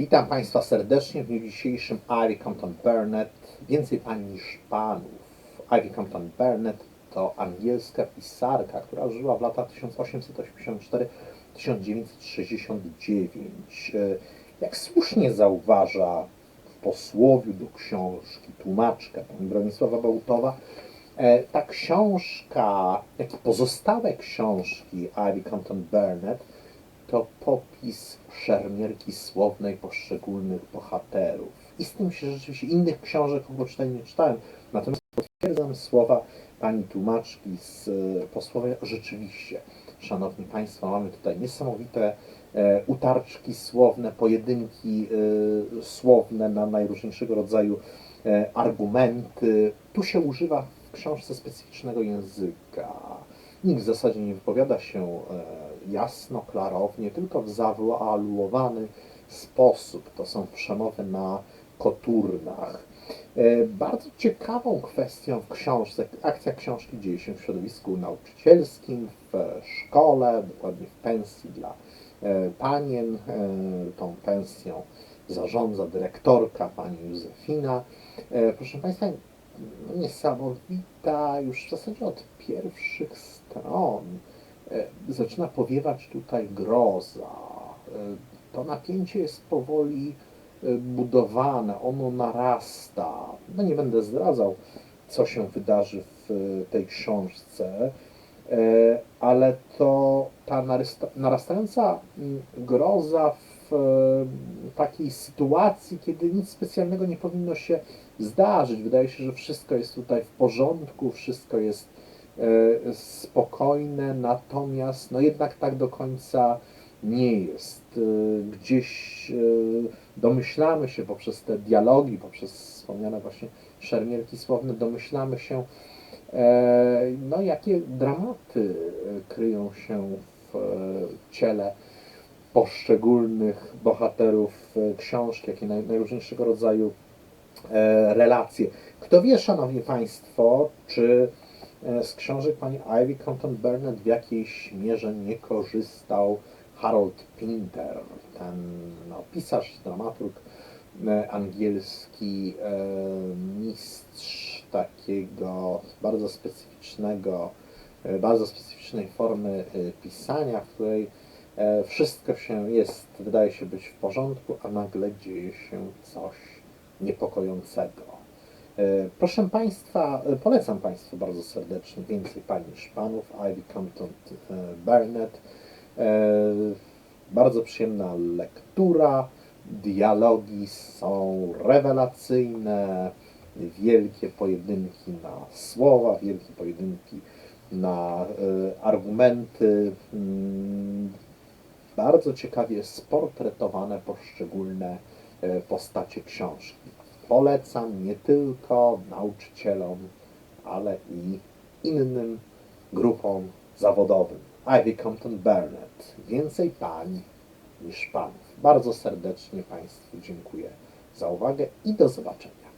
Witam Państwa serdecznie w dniu dzisiejszym Ivy Compton Burnett. Więcej Pań niż Panów. Ivy Compton Burnett to angielska pisarka, która żyła w latach 1884-1969. E, Jak słusznie zauważa w posłowiu do książki tłumaczka pani Bronisława Bełtowa, e, ta książka, jak i pozostałe książki Ivy Compton Burnett to popis szermierki słownej poszczególnych bohaterów. I z tym się rzeczywiście innych książek czytaniu nie czytałem, natomiast potwierdzam słowa pani tłumaczki z e, posłowie. Rzeczywiście, szanowni państwo, mamy tutaj niesamowite e, utarczki słowne, pojedynki e, słowne na najróżniejszego rodzaju argumenty. Tu się używa w książce specyficznego języka. Nikt w zasadzie nie wypowiada się jasno, klarownie, tylko w zawaluowany sposób. To są przemowy na koturnach. E, Bardzo ciekawą kwestią w książce, akcja książki dzieje się w środowisku nauczycielskim, w szkole, dokładnie w pensji dla e, panien. E, Tą pensją zarządza dyrektorka, pani Józefina. Proszę Państwa, niesamowita już w zasadzie od pierwszych stron zaczyna powiewać tutaj groza. E, To napięcie jest powoli e, budowane, ono narasta. No nie będę zdradzał, co się wydarzy w e, tej książce, e, ale to ta narastająca mm, groza w e, takiej sytuacji, kiedy nic specjalnego nie powinno się zdarzyć. Wydaje się, że wszystko jest tutaj w porządku, wszystko jest e, spokojne, natomiast no jednak tak do końca nie jest. E, Gdzieś e, domyślamy się poprzez te dialogi, poprzez wspomniane właśnie szermierki słowne, domyślamy się, e, no jakie dramaty e, kryją się w e, ciele poszczególnych bohaterów e, książki, jakie naj, najróżniejszego rodzaju e, relacje. Kto wie, Szanowni Państwo, czy e, z książek pani Ivy Compton Burnett w jakiejś mierze nie korzystał Harold Pinter, ten no, pisarz, dramaturg e, angielski, e, mistrz takiego bardzo specyficznego, e, bardzo specyficznej formy e, pisania, w której e, wszystko się jest, wydaje się być w porządku, a nagle dzieje się coś niepokojącego. E, Proszę Państwa, e, polecam Państwu bardzo serdecznie więcej Pań niż Panów, Ivy Compton e, Burnett. Bardzo przyjemna lektura, dialogi są rewelacyjne, wielkie pojedynki na słowa, wielkie pojedynki na argumenty. Mm, Bardzo ciekawie sportretowane poszczególne postacie książki. Polecam nie tylko nauczycielom, ale i innym grupom zawodowym. Ivy Compton Burnett. Więcej pań niż panów. Bardzo serdecznie Państwu dziękuję za uwagę i do zobaczenia.